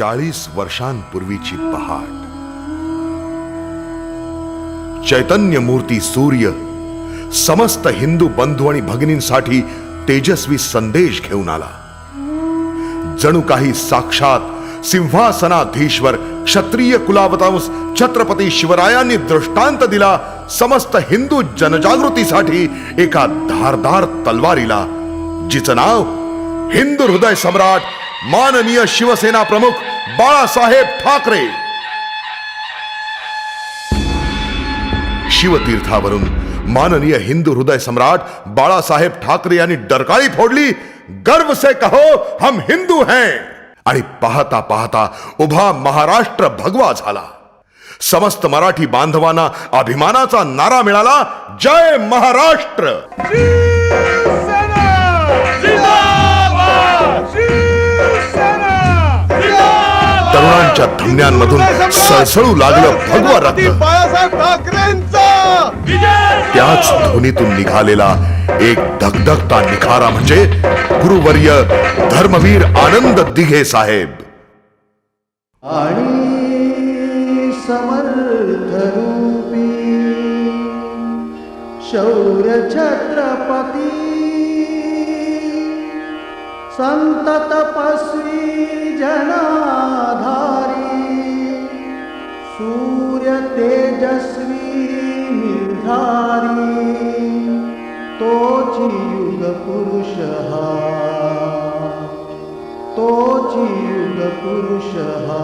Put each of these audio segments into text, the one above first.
चाळीस वर्षांपूर्वीची पहाट. चैतन्य मूर्ती सूर्य समस्त हिंदू बंधू आणि भगिनींसाठी तेजस्वी संदेश घेऊन आला. जणू काही साक्षात सिंहासनाधीश्वर क्षत्रिय कुलावतांस छत्रपती शिवरायांनी दृष्टांत दिला समस्त हिंदू जनजागृतीसाठी एका धारदार तलवारीला जिचं नाव हिंदू हृदय सम्राट माननीय शिवसेना प्रमुख बाळासाहेब ठाकरे. शिवतीर्थावरून माननीय हिंदू हृदय सम्राट बाळासाहेब ठाकरे यांनी डरकाळी फोडली. गर्व से कहो हम हिंदू हैं. आणि पाहता पाहता उभा महाराष्ट्र भगवा झाला. समस्त मराठी बांधवांना अभिमानाचा नारा मिळाला. जय महाराष्ट्र! तरुणांच्या धमन्यांमधून सळसळू लागलं भगवा रक्त बाळासाहेब ठाकरेंचा! त्याच ध्वनीतून निघालेला एक धगधगता निखारा म्हणजे गुरुवर्य धर्मवीर आनंद दिघे साहेब. आणि समर्थ रूपी शौर्य छत्रपती संत तपस्वी जनाधारी सूर्य तेजस्वी निर्धारी तोची युग पुरुष हा तोची युग पुरुष हा.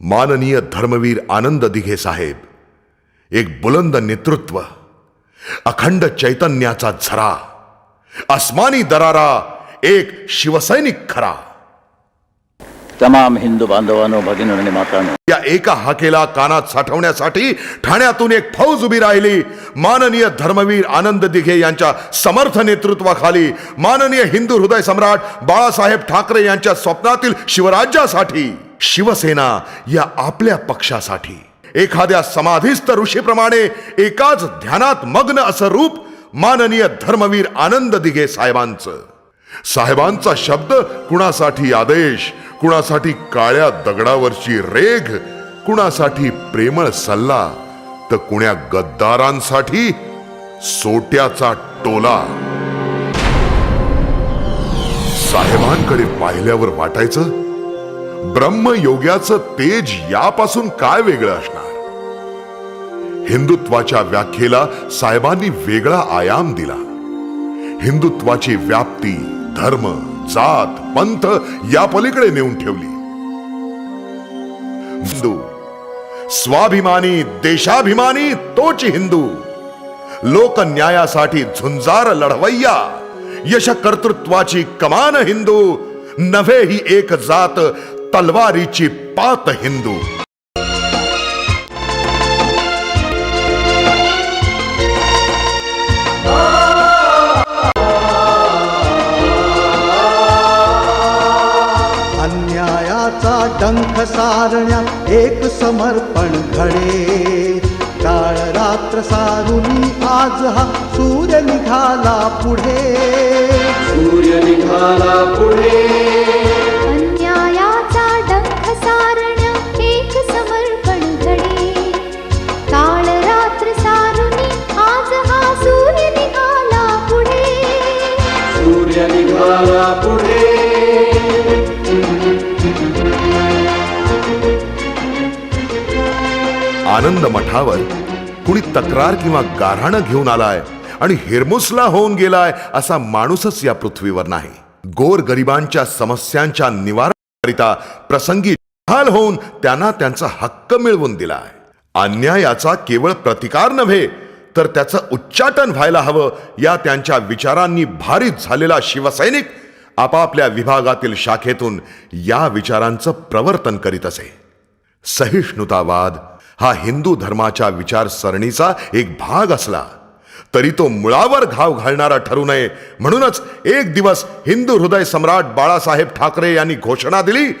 माननीय धर्मवीर आनंद दिघे साहेब एक बुलंद नेतृत्व अखंड चैतन्याचा झरा अस्मानी दरारा एक शिवसैनिक खरा. तमाम हिंदू बांधवांनो भगिनी मातांनो. या एका हाकेला कानात साठवण्यासाठी ठाण्यातून एक फौज उभी राहिली. माननीय धर्मवीर आनंद दिघे यांच्या समर्थ नेतृत्वाखाली माननीय हिंदू हृदय सम्राट बाळासाहेब ठाकरे यांच्या स्वप्नातील शिवराज्यासाठी शिवसेना या आपल्या पक्षासाठी. एखाद्या समाधीस्थ ऋषीप्रमाणे एकाच ध्यानात मग्न असं रूप माननीय धर्मवीर आनंद दिघे साहेबांचं. साहेबांचा शब्द कुणासाठी आदेश कुणासाठी काळ्या दगडावरची रेघ कुणासाठी प्रेमळ सल्ला तर कुण्या गद्दारांसाठी सोट्याचा टोला. साहेबांकडे पाहिल्यावर वाटायचं ब्रह्मयोग्याचं तेज यापासून काय वेगळं असणार? हिंदुत्वाच्या व्याख्येला साहेबांनी वेगळा आयाम दिला. हिंदुत्वाची व्याप्ती धर्म जात पंथ या पलीकडे नेऊन ठेवली. हिंदू स्वाभिमानी देशाभिमानी तोच हिंदू लोकन्यायासाठी झुंजार लढवय्या यश कर्तृत्वाची कमान हिंदू नव्हे ही एक जात तलवारीची पात हिंदू. डंख सारण्यात एक समर्पण घडे. काळ रात्र सारुनी आज हा सूर्य निघाला पुढे. सूर्य निघाला पुढे. अन्यायाचा डंख सारण्या एक समर्पण घडे. काळ रात्र सारुनी आज हा सूर्य निघाला पुढे. सूर्य निघाला पुढे. आनंद मठावर कुणी तक्रार किंवा गाऱ्हाणं घेऊन आलाय आणि हिरमुसला होऊन गेलाय असा माणूसच या पृथ्वीवर नाही. गोर गरिबांच्या समस्यांच्या निवारणाकरिता प्रसंगी हाल होऊन त्यांना त्यांचा हक्क मिळवून दिलाय. अन्यायाचा केवळ प्रतिकार नव्हे तर त्याचं उच्चाटन व्हायला हवं या त्यांच्या विचारांनी भारित झालेला शिवसैनिक आपापल्या विभागातील शाखेतून या विचारांचं प्रवर्तन करीत असे. सहिष्णुतावाद हा हिंदू धर्माच्या विचारसरणीचा एक भाग असला तरी तो मुळावर घाव घालणारा ठरू नये. म्हणूनच एक दिवस हिंदू हृदय सम्राट बाळासाहेब ठाकरे यांनी घोषणा दिली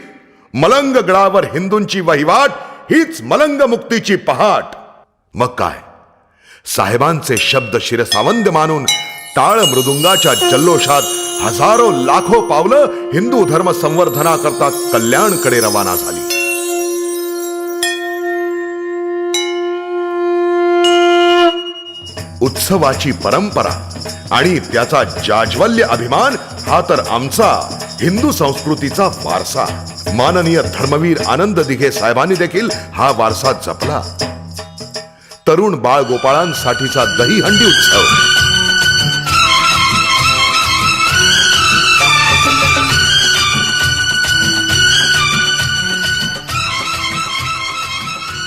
मलंग गडावर हिंदूंची वहिवाट हीच मलंग मुक्तीची पहाट. मग काय? साहेबांचे शब्द शिरसावंद मानून टाळ मृदुंगाच्या जल्लोषात हजारो लाखो पावलं हिंदू धर्म संवर्धनाकरता कल्याणकडे रवाना झाली. उत्सवाची परंपरा आणि त्याचा जाज्वल्य अभिमान हा तर आमचा हिंदू संस्कृतीचा वारसा. माननीय धर्मवीर आनंद दिघे साहेबांनी देखील हा वारसा जपला. तरुण बाळ गोपाळांसाठीचा दहीहंडी उत्सव.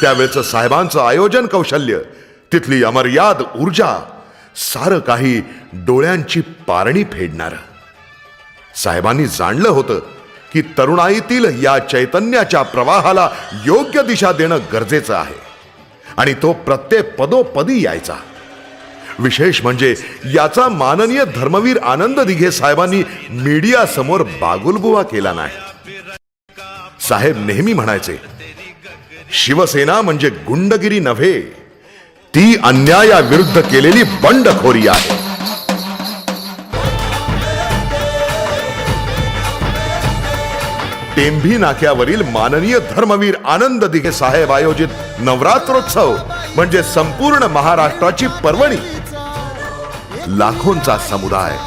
त्यावेळेचं साहेबांचं आयोजन कौशल्य तिथली अमर्याद ऊर्जा सारं काही डोळ्यांची पारणी फेडणार. साहेबांनी जाणलं होतं की तरुणाईतील या चैतन्याच्या प्रवाहाला योग्य दिशा देणं गरजेचं आहे आणि तो प्रत्येक पदोपदी यायचा. विशेष म्हणजे याचा माननीय धर्मवीर आनंद दिघे साहेबांनी मीडिया समोर बागुलबुवा केला नाही. साहेब नेहमी म्हणायचे शिवसेना म्हणजे गुंडगिरी नव्हे. ती अन्यायाविरुद्ध केलेली बंडखोरी आहे. टेंभी नाक्यावरील माननीय धर्मवीर आनंद दिघे साहेब आयोजित नवरात्रोत्सव म्हणजे संपूर्ण महाराष्ट्राची पर्वणी. लाखोंचा समुदाय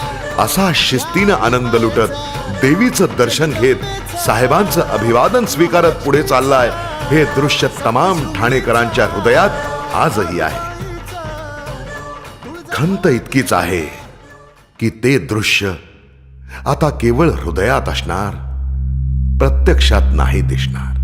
असा शिस्तीनं आनंद लुटत देवीचं दर्शन घेत साहेबांचं अभिवादन स्वीकारत पुढे चाललाय हे दृश्य तमाम ठाणेकरांच्या हृदयात आजही आहे. खंत इतकीच आहे की ते दृश्य आता केवळ हृदयात असणार प्रत्यक्षात नाही दिसणार.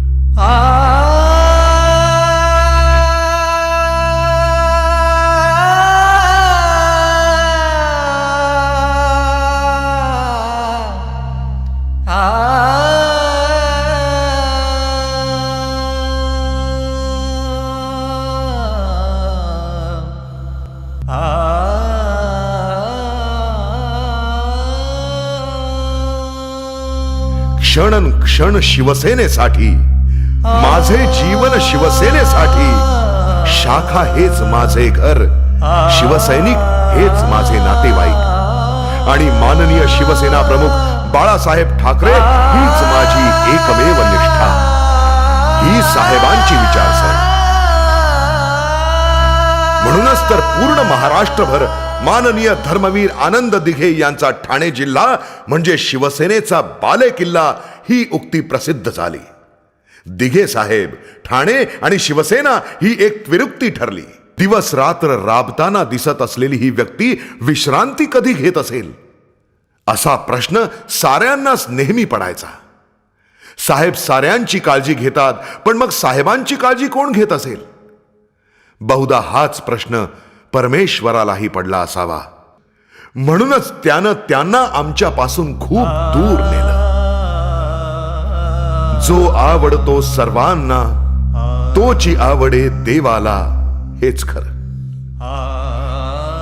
क्षण क्षण शिवसेनेसाठी माझे जीवन शिवसेनेसाठी शाखा हेच माझे घर शिवसैनिक हेच माझे नातेवाईक. आणि माननीय शिवसेना प्रमुख बाळासाहेब ठाकरे हीच माझी एकमेव निष्ठा. ही साहेबांची विचारसरणी. म्हणूनच तर पूर्ण महाराष्ट्रभर माननीय धर्मवीर आनंद दिघे यांचा ठाणे जिल्हा म्हणजे शिवसेनेचा बाले किल्ला ही उक्ती प्रसिद्ध झाली. दिघे साहेब ठाणे आणि शिवसेना ही एक त्विरुक्ती ठरली. दिवस रात्र राबताना दिसत असलेली ही व्यक्ती विश्रांती कधी घेत असेल? असा प्रश्न साऱ्यांनाच नेहमी पडायचा. साहेब साऱ्यांची काळजी घेतात पण मग साहेबांची काळजी कोण घेत असेल? बहुधा हाच प्रश्न परमेश्वरालाही पडला असावा. म्हणूनच त्यानं त्यांना आमच्यापासून खूप दूर नेलं. जो आवडतो सर्वांना तोची आवडे देवाला हेच खरं.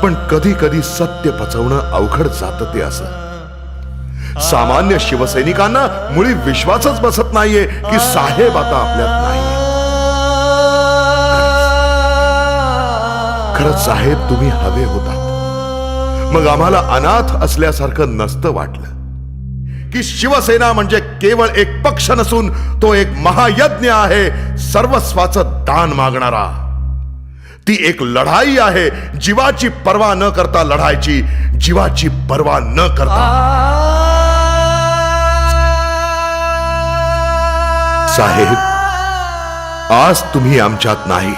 पण कधी कधी सत्य पचवणं अवघड जात ते असं. सामान्य शिवसैनिकांना मुळी विश्वासच बसत नाहीये की साहेब आता आपल्यात नाही खरंच साहेब तुम्ही हवे होतात. मग आम्हाला अनाथ असल्यासारखं नसतं वाटलं. की शिवसेना म्हणजे केवळ एक पक्ष नसून तो एक महायज्ञ आहे सर्वस्वाचं दान मागणारा. ती एक लढाई आहे जीवाची पर्वा न करता लढायची जीवाची पर्वा न करता. साहेब आज तुम्ही आमच्यात नाही.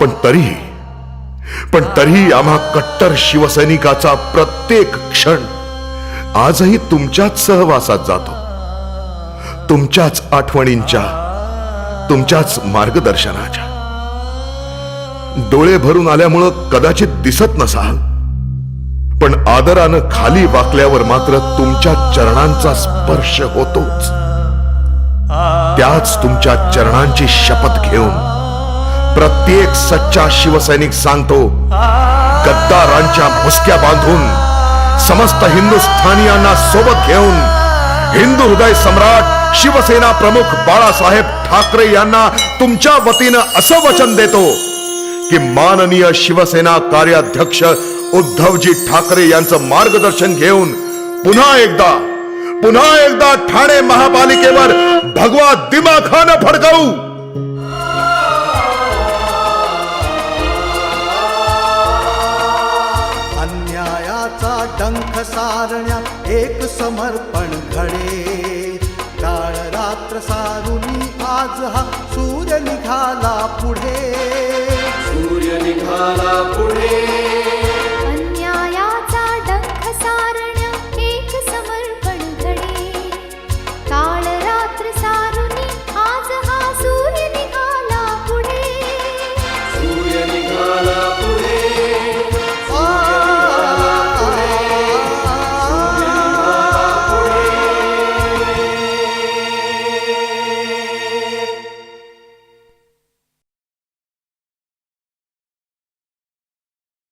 पण तरीही पण तरीही आम्हा कट्टर शिवसैनिकाचा प्रत्येक क्षण आजही तुमच्याच सहवासात जातो. तुमच्याच आठवणींच्या तुमच्याच मार्गदर्शनाच्या. डोळे भरून आल्यामुळं कदाचित दिसत नसाल पण आदरानं खाली वाकल्यावर मात्र तुमच्या चरणांचा स्पर्श होतोच. त्याच तुमच्या चरणांची शपथ घेऊन प्रत्येक सच्चा शिवसैनिक सांगतो गद्दारांच्या मुसक्या बांधून समस्त हिंदुस्थानियांना सोबत घेऊन हिंदू हृदय सम्राट शिवसेना प्रमुख बाळासाहेब ठाकरे यांना तुमच्या वतीनं असं वचन देतो की माननीय शिवसेना कार्याध्यक्ष उद्धवजी ठाकरे यांचं मार्गदर्शन घेऊन पुन्हा एकदा पुन्हा एकदा ठाणे महापालिकेवर भगवा दिमाखानं फडकावू. एक समर्पण घडे. काळ रात्र सारुनी आज हा सूर्य निघाला पुढे. सूर्य निघाला पुढे.